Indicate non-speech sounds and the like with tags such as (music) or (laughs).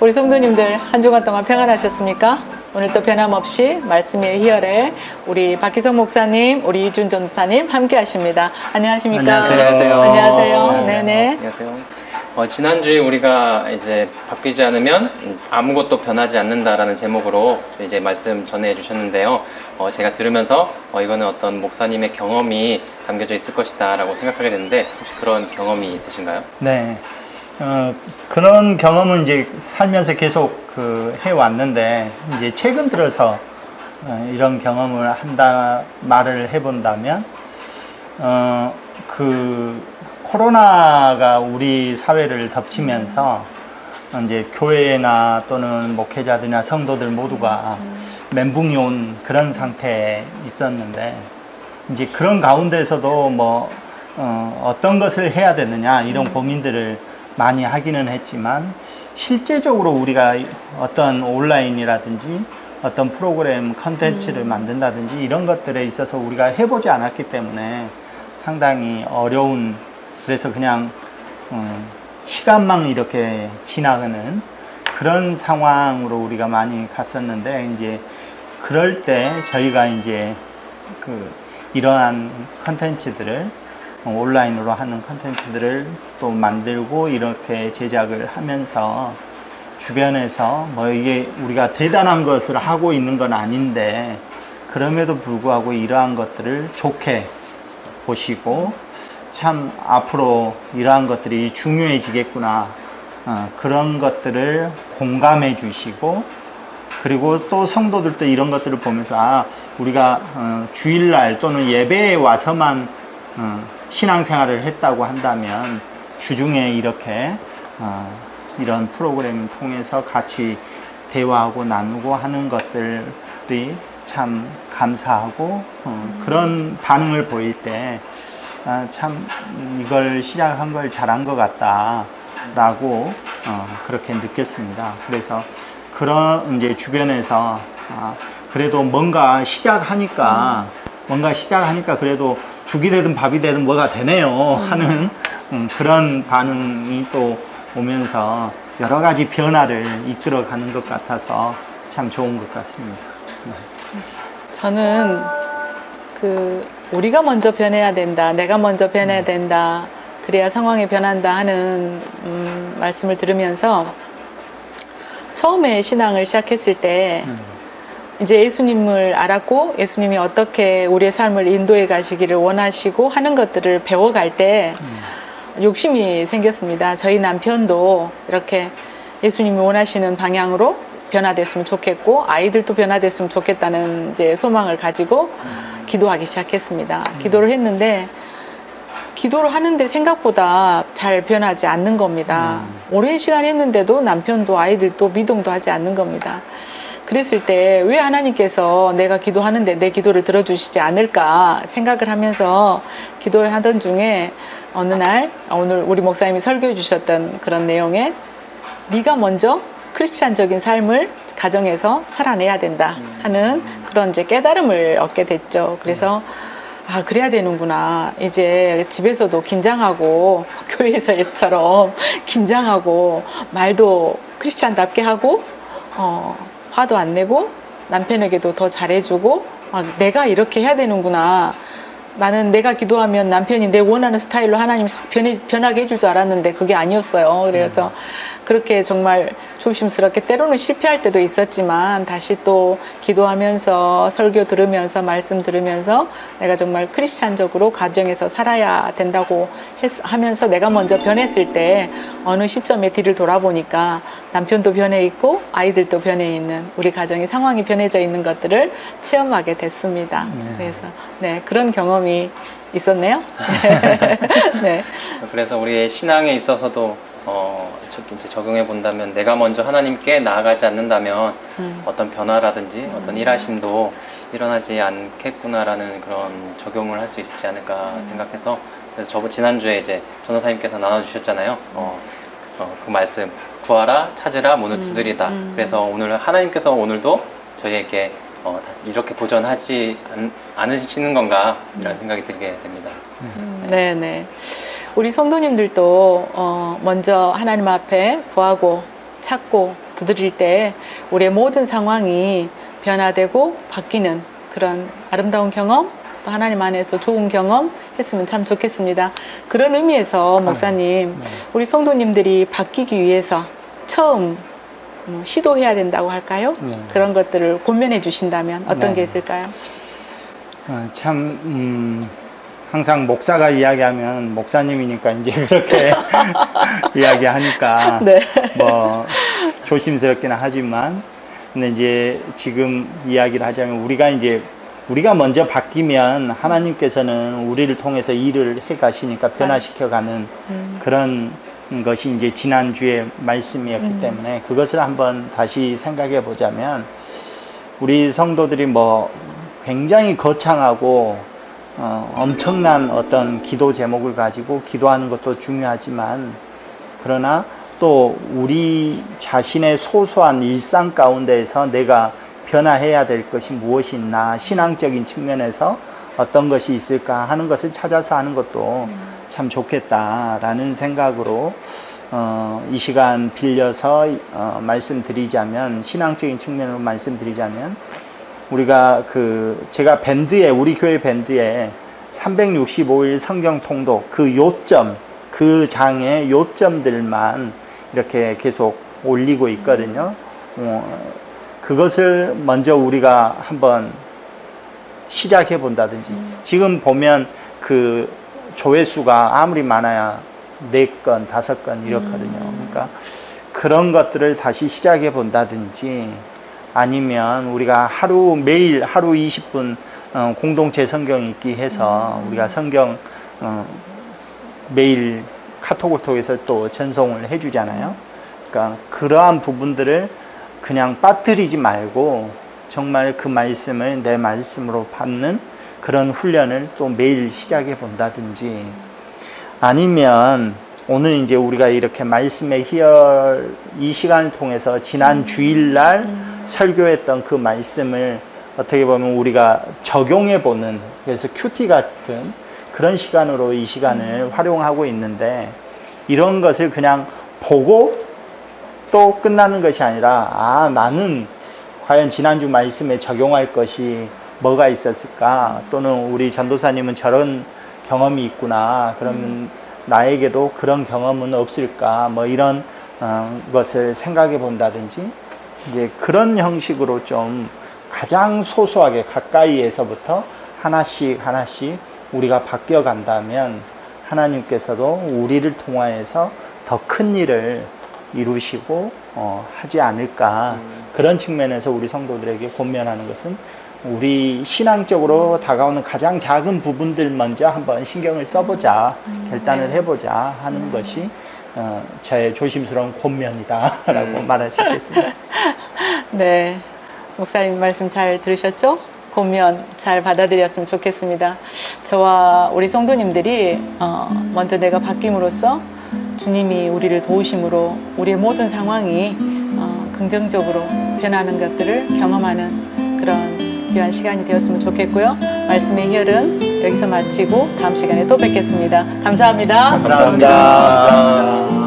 우리 성도님들 한 주간 동안 평안하셨습니까? 오늘 또 변함없이 말씀의 희열에 우리 박희성 목사님, 우리 이준 전사님 함께 하십니다. 안녕하십니까? 안녕하세요. 안녕하세요. 네네. 안녕하세요. 어, 지난주에 우리가 이제 바뀌지 않으면 아무것도 변하지 않는다라는 제목으로 이제 말씀 전해 주셨는데요. 어, 제가 들으면서 어, 이거는 어떤 목사님의 경험이 담겨져 있을 것이다라고 생각하게 됐는데 혹시 그런 경험이 있으신가요? 네. 어, 그런 경험은 이제 살면서 계속 그 해왔는데, 이제 최근 들어서 어, 이런 경험을 한다, 말을 해본다면, 어, 그 코로나가 우리 사회를 덮치면서 이제 교회나 또는 목회자들이나 성도들 모두가 멘붕이 온 그런 상태에 있었는데, 이제 그런 가운데서도 뭐 어, 어떤 것을 해야 되느냐 이런 고민들을 많이 하기는 했지만 실제적으로 우리가 어떤 온라인이라든지 어떤 프로그램 컨텐츠를 만든다든지 이런 것들에 있어서 우리가 해보지 않았기 때문에 상당히 어려운 그래서 그냥 어, 시간만 이렇게 지나가는 그런 상황으로 우리가 많이 갔었는데 이제 그럴 때 저희가 이제 그 이러한 컨텐츠들을 어, 온라인으로 하는 컨텐츠들을 또 만들고 이렇게 제작을 하면서 주변에서 뭐 이게 우리가 대단한 것을 하고 있는 건 아닌데 그럼에도 불구하고 이러한 것들을 좋게 보시고 참 앞으로 이러한 것들이 중요해지겠구나. 어, 그런 것들을 공감해 주시고 그리고 또 성도들도 이런 것들을 보면서 아 우리가 어, 주일날 또는 예배에 와서만 어, 신앙생활을 했다고 한다면 주중에 이렇게 어, 이런 프로그램을 통해서 같이 대화하고 나누고 하는 것들이 참 감사하고 어, 그런 반응을 보일 때 아, 참 이걸 시작한 걸 잘한 것 같다라고 어, 그렇게 느꼈습니다. 그래서 그런 이제 주변에서 아, 그래도 뭔가 시작하니까 뭔가 시작하니까 그래도 죽이 되든 밥이 되든 뭐가 되네요 하는 음, 그런 반응이 또 오면서 여러 가지 변화를 이끌어가는 것 같아서 참 좋은 것 같습니다. 저는 그 우리가 먼저 변해야 된다, 내가 먼저 변해야 된다, 그래야 상황이 변한다 하는 음, 말씀을 들으면서 처음에 신앙을 시작했을 때 음. 이제 예수님을 알았고 예수님이 어떻게 우리의 삶을 인도해 가시기를 원하시고 하는 것들을 배워갈 때 욕심이 생겼습니다. 저희 남편도 이렇게 예수님이 원하시는 방향으로 변화됐으면 좋겠고 아이들도 변화됐으면 좋겠다는 이제 소망을 가지고 기도하기 시작했습니다. 기도를 했는데 기도를 하는데 생각보다 잘 변하지 않는 겁니다. 오랜 시간 했는데도 남편도 아이들도 미동도 하지 않는 겁니다. 그랬을 때 왜 하나님께서 내가 기도하는데 내 기도를 들어주시지 않을까 생각을 하면서 기도를 하던 중에 어느 날 오늘 우리 목사님이 설교해 주셨던 그런 내용에 네가 먼저 크리스찬적인 삶을 가정에서 살아내야 된다 하는 그런 이제 깨달음을 얻게 됐죠. 그래서 아 그래야 되는구나. 이제 집에서도 긴장하고 (laughs) 교회에서처럼 (laughs) 긴장하고 말도 크리스찬답게 하고 어, 화도 안 내고 남편에게도 더 잘해주고 아, 내가 이렇게 해야 되는구나. 나는 내가 기도하면 남편이 내 원하는 스타일로 하나님이 싹 변해, 변하게 해줄 줄 알았는데 그게 아니었어요. 그래서 그렇게 정말 조심스럽게 때로는 실패할 때도 있었지만 다시 또 기도하면서 설교 들으면서 말씀 들으면서 내가 정말 크리스찬적으로 가정에서 살아야 된다고 했- 하면서 내가 먼저 변했을 때 어느 시점에 뒤를 돌아보니까 남편도 변해 있고 아이들도 변해 있는 우리 가정의 상황이 변해져 있는 것들을 체험하게 됐습니다. 네. 그래서 네 그런 경험이 있었네요. (laughs) 네. 그래서 우리의 신앙에 있어서도 어, 저- 이제 적용해 본다면 내가 먼저 하나님께 나아가지 않는다면 음. 어떤 변화라든지 어떤 일하심도 일어나지 않겠구나라는 그런 적용을 할 수 있지 않을까 생각해서 그래서 저번 지난주에 이제 전도사님께서 나눠주셨잖아요. 어, 어, 그 말씀 구하라 찾으라 문을 두드리다. 음. 그래서 오늘 하나님께서 오늘도 저희에게 어, 다 이렇게 도전하지 않, 않으시는 건가 이런 생각이 들게 됩니다. 네, 네. 우리 성도님들도 어, 먼저 하나님 앞에 구하고 찾고 두드릴 때 우리의 모든 상황이 변화되고 바뀌는 그런 아름다운 경험 또 하나님 안에서 좋은 경험 했으면 참 좋겠습니다. 그런 의미에서 목사님 네. 우리 성도님들이 바뀌기 위해서 처음 음, 시도해야 된다고 할까요? 네. 그런 것들을 고면해 주신다면 어떤 네. 게 있을까요? 어, 참 음, 항상 목사가 이야기하면 목사님이니까 이제 그렇게 (laughs) 이야기하니까 네. 뭐 조심스럽기는 하지만 근데 이제 지금 이야기를 하자면 우리가 이제 우리가 먼저 바뀌면 하나님께서는 우리를 통해서 일을 해 가시니까 변화시켜 가는 음, 그런 것이 이제 지난주에 말씀이었기 음. 때문에 그것을 한번 다시 생각해 보자면 우리 성도들이 뭐 굉장히 거창하고 어, 엄청난 어떤 기도 제목을 가지고 기도하는 것도 중요하지만 그러나 또 우리 자신의 소소한 일상 가운데에서 내가 변화해야 될 것이 무엇이 있나 신앙적인 측면에서 어떤 것이 있을까 하는 것을 찾아서 하는 것도 참 좋겠다라는 생각으로 어, 이 시간 빌려서 어, 말씀드리자면 신앙적인 측면으로 말씀드리자면 우리가 그 제가 밴드에 우리 교회 밴드에 365일 성경 통독 그 요점 그 장의 요점들만 이렇게 계속 올리고 있거든요. 어, 그것을 먼저 우리가 한번 시작해 본다든지 지금 보면 그 조회수가 아무리 많아야 네 건, 다섯 건 이렇거든요. 그러니까 그런 것들을 다시 시작해 본다든지 아니면 우리가 하루 매일 하루 20분 어, 공동체 성경 읽기 해서 우리가 성경 어, 매일 카톡을 통해서 또 전송을 해주잖아요. 그러니까 그러한 부분들을 그냥 빠뜨리지 말고 정말 그 말씀을 내 말씀으로 받는 그런 훈련을 또 매일 시작해 본다든지 아니면 오늘 이제 우리가 이렇게 말씀의 희열 이 시간을 통해서 지난 주일날 설교했던 그 말씀을 어떻게 보면 우리가 적용해 보는 그래서 큐티 같은 그런 시간으로 이 시간을 활용하고 있는데 이런 것을 그냥 보고 또 끝나는 것이 아니라 아 나는 과연 지난주 말씀에 적용할 것이 뭐가 있었을까? 또는 우리 전도사님은 저런 경험이 있구나. 그러면 나에게도 그런 경험은 없을까? 뭐 이런 어, 것을 생각해 본다든지 이제 그런 형식으로 좀 가장 소소하게 가까이에서부터 하나씩 하나씩 우리가 바뀌어 간다면 하나님께서도 우리를 통하여서 더 큰 일을 이루시고 어, 하지 않을까? 그런 측면에서 우리 성도들에게 권면하는 것은 우리 신앙적으로 다가오는 가장 작은 부분들 먼저 한번 신경을 써보자 결단을 네. 해보자 하는 것이 어, 저의 조심스러운 권면이다라고 말할 수 있겠습니다. (laughs) 네. 목사님 말씀 잘 들으셨죠? 고면 잘 받아들였으면 좋겠습니다. 저와 우리 성도님들이 어, 먼저 내가 바뀜으로써 주님이 우리를 도우심으로 우리의 모든 상황이 어, 긍정적으로 변하는 것들을 경험하는 그런 귀한 시간이 되었으면 좋겠고요. 말씀의 희열은 여기서 마치고 다음 시간에 또 뵙겠습니다 감사합니다. 감사합니다.